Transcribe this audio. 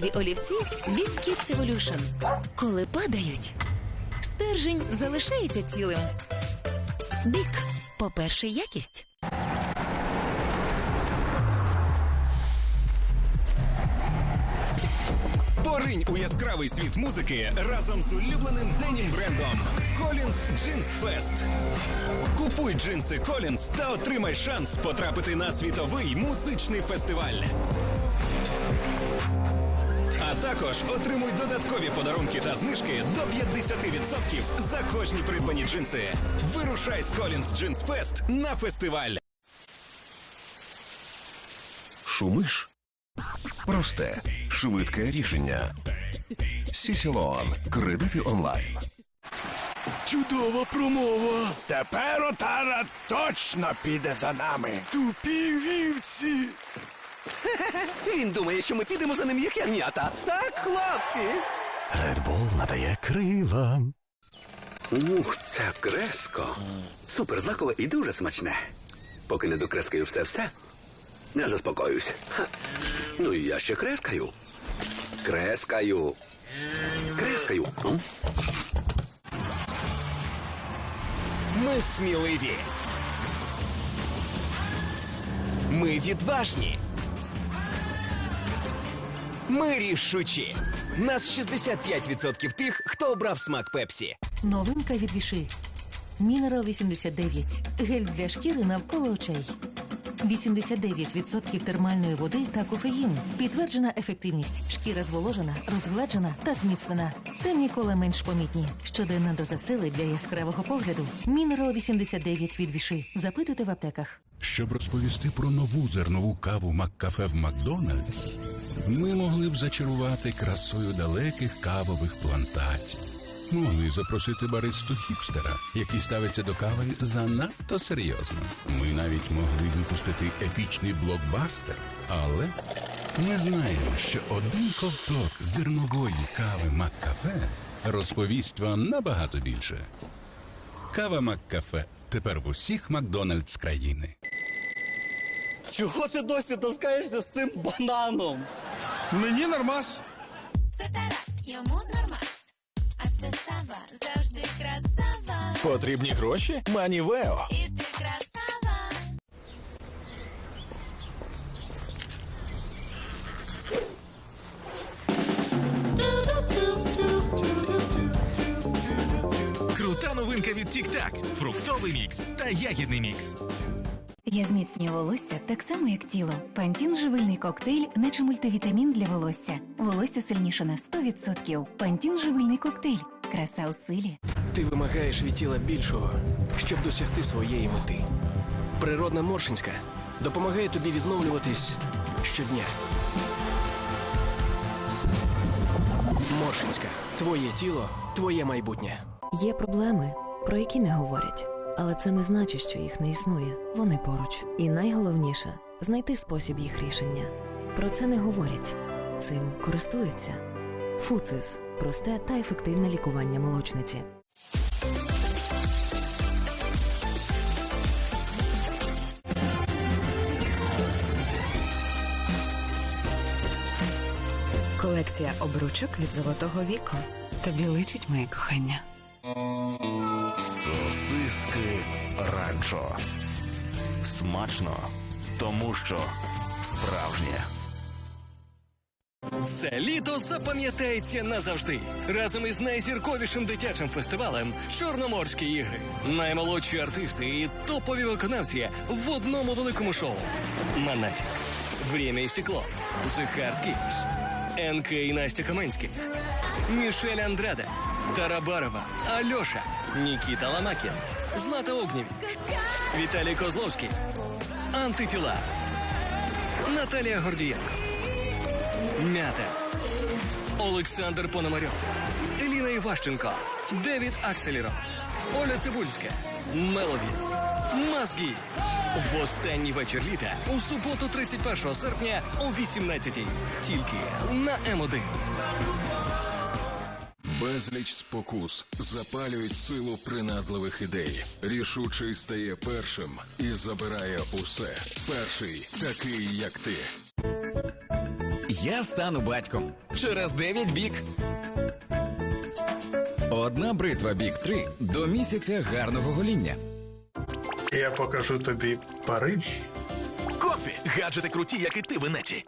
Кольорові олівці від Kids Evolution. Коли падають, стержень залишається цілим. Бік. По-перше, якість. Поринь у яскравий світ музики разом з улюбленим денім брендом Collins Jeans Fest. Купуй джинси Collins та отримай шанс потрапити на світовий музичний фестиваль. Також отримуй додаткові подарунки та знижки до 50% за кожні придбані джинси. Вирушай з Collins Jeans Fest на фестиваль. Шумиш? Просте, швидке рішення. Сісілон. Кредити онлайн. Чудова промова. Тепер отара точно піде за нами. Тупі вівці. Він думає, що ми підемо за ним як ягнята. Так, хлопці? Red Bull надає крила. Ух, це креско. Супер знакове і дуже смачне. Поки не докрескаю все-все, не заспокоюсь. Ха. Ну і я ще крескаю. Крескаю. Крескаю. М? Ми сміливі. Ми відважні. Ми рішучі. Нас 65% тих, хто обрав смак Пепсі. Новинка від Віши. Мінерал 89. Гель для шкіри навколо очей. 89% термальної води та кофеїн. Підтверджена ефективність. Шкіра зволожена, розгладжена та зміцнена. Темні кола менш помітні. Щоденна доза сили для яскравого погляду. Мінерал 89 від Віши. Запитуйте в аптеках. Щоб розповісти про нову зернову каву Маккафе в Макдональдс, ми могли б зачарувати красою далеких кавових плантацій. Могли запросити баристу хіпстера, який ставиться до кави занадто серйозно. Ми навіть могли випустити епічний блокбастер, але ми знаємо, що один ковток зернової кави Маккафе розповість вам набагато більше. Кава Маккафе тепер в усіх Макдональдс країни. Чого ти досі таскаєшся з цим бананом? Мені нормас. Це Тарас, йому нормас. А це Сава, завжди красава. Потрібні гроші? Манівео. І ти красава. Крута новинка від Тік-Так. Фруктовий мікс та ягідний мікс. Я зміцнюю волосся так само, як тіло. Пантін живильний коктейль, наче мультивітамін для волосся. Волосся сильніше на 100%. Пантін живильний коктейль. Краса у силі. Ти вимагаєш від тіла більшого, щоб досягти своєї мети. Природна Моршинська допомагає тобі відновлюватись щодня. Моршинська. Твоє тіло, твоє майбутнє. Є проблеми, про які не говорять, але це не значить, що їх не існує. Вони поруч. І найголовніше знайти спосіб їх рішення. Про це не говорять, цим користуються. Фуцис просте та ефективне лікування молочниці. Колекція обручок від золотого віку. Тобі личить моє кохання. Сосиски ранчо. Смачно, тому що справжнє. Це літо запам'ятається назавжди. Разом із найзірковішим дитячим фестивалем Чорноморські ігри. Наймолодші артисти і топові виконавці в одному великому шоу. Манатік, Время і стекло, The Hard Kids, НК і Настя Каменський, Мішель Андрада, Тарабарова, Альоша, Нікіта Ламакін, Злата Огнєвіч, Віталій Козловський, Антитіла, Наталія Гордієнко. Мята. Олександр Пономарьов. Еліна Іващенко. Девід Акселіров. Оля Цибульська. Мелові. Мозги. В останній вечір літа у суботу, 31 серпня о 18-й. Тільки на М1. Безліч спокус запалюють силу принадливих ідей. Рішучий стає першим і забирає усе. Перший такий, як ти. Я стану батьком через 9 бік. Одна бритва бік 3 до місяця гарного гоління. Я покажу тобі Париж. Комфі, гаджети круті, як і ти в інеті.